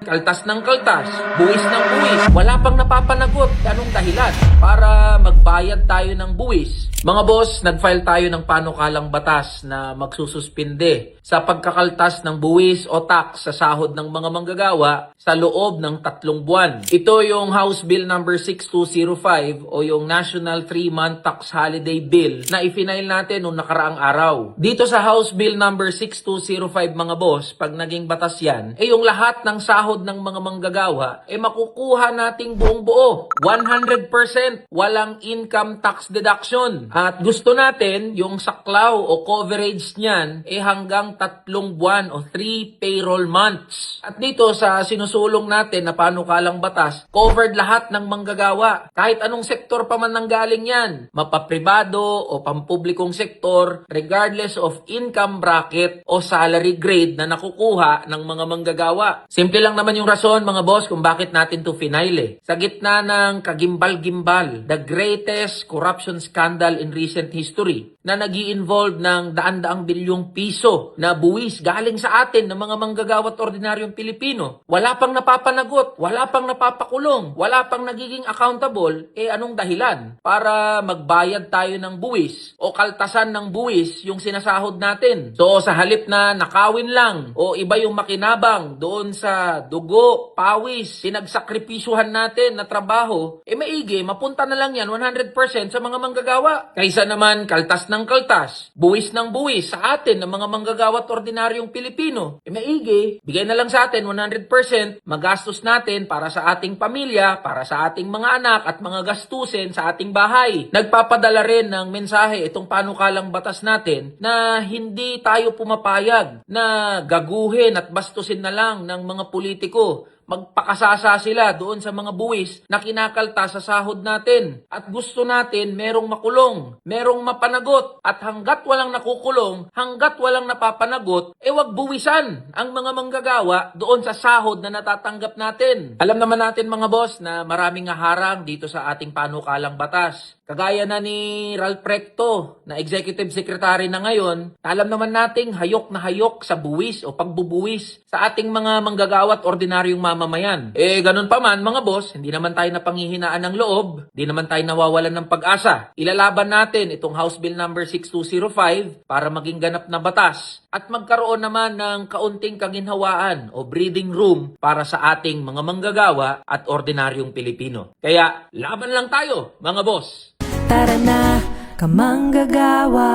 Kaltas ng kaltas, buwis ng buwis, wala pang napapanagot. Anong dahilan? Para magbayad tayo ng buwis. Mga boss, nag-file tayo ng panukalang batas na magsususpinde sa pagkakaltas ng buwis o tax sa sahod ng mga manggagawa sa loob ng tatlong buwan. Ito yung House Bill number 6205 o yung National 3-Month Tax Holiday Bill na ifinail natin noong nakaraang araw. Dito sa House Bill number 6205 mga boss, pag naging batas yan, eh yung lahat ng sahod ng mga manggagawa, eh makukuha nating buong buo. 100% walang income tax deduction. At gusto natin yung saklaw o coverage niyan eh hanggang tatlong buwan o 3 payroll months. At dito sa sinusulong natin na panukalang batas, covered lahat ng manggagawa. Kahit anong sektor pa man nanggaling yan, mapapribado o pampublikong sektor, regardless of income bracket o salary grade na nakukuha ng mga manggagawa. Simple lang naman yung rason mga boss kung bakit natin to final eh. Sa gitna ng kagimbal-gimbal, the greatest corruption scandal in recent history na nag involve ng daan-daang bilyong piso na buwis galing sa atin ng mga manggagawa at ordinaryong Pilipino. Wala pang napapanagot, wala pang napapakulong, wala pang nagiging accountable, eh anong dahilan? Para magbayad tayo ng buwis o kaltasan ng buwis yung sinasahod natin. So sa halip na nakawin lang o iba yung makinabang doon sa dugo, pawis, pinagsakripisyuhan natin na trabaho, eh maigi, mapunta na lang yan 100% sa mga manggagawa. Kaysa naman kaltas ng kaltas, buwis ng buwis sa atin ng mga manggagawa at ordinaryong Pilipino. Eh maigi, bigay na lang sa atin 100%, magastos natin para sa ating pamilya, para sa ating mga anak at mga gastusin sa ating bahay. Nagpapadala rin ng mensahe itong panukalang batas natin na hindi tayo pumapayag na gaguhin at bastusin na lang ng mga politiko magpakasasa sila doon sa mga buwis na kinakalta sa sahod natin. At gusto natin merong makulong, merong mapanagot. At hanggat walang nakukulong, hanggat walang napapanagot, eh wag buwisan ang mga manggagawa doon sa sahod na natatanggap natin. Alam naman natin mga boss na maraming harang dito sa ating panukalang batas. Kagaya na ni Ralph Recto na executive secretary na ngayon, alam naman nating hayok na hayok sa buwis o pagbubuwis sa ating mga manggagawa at ordinaryong mamamayan. Eh, ganun pa man mga boss, hindi naman tayo napanghihinaan ng loob, hindi naman tayo nawawalan ng pag-asa. Ilalaban natin itong House Bill number 6205 para maging ganap na batas at magkaroon naman ng kaunting kaginhawaan o breathing room para sa ating mga manggagawa at ordinaryong Pilipino. Kaya, laban lang tayo, mga boss! Tara na, kamanggagawa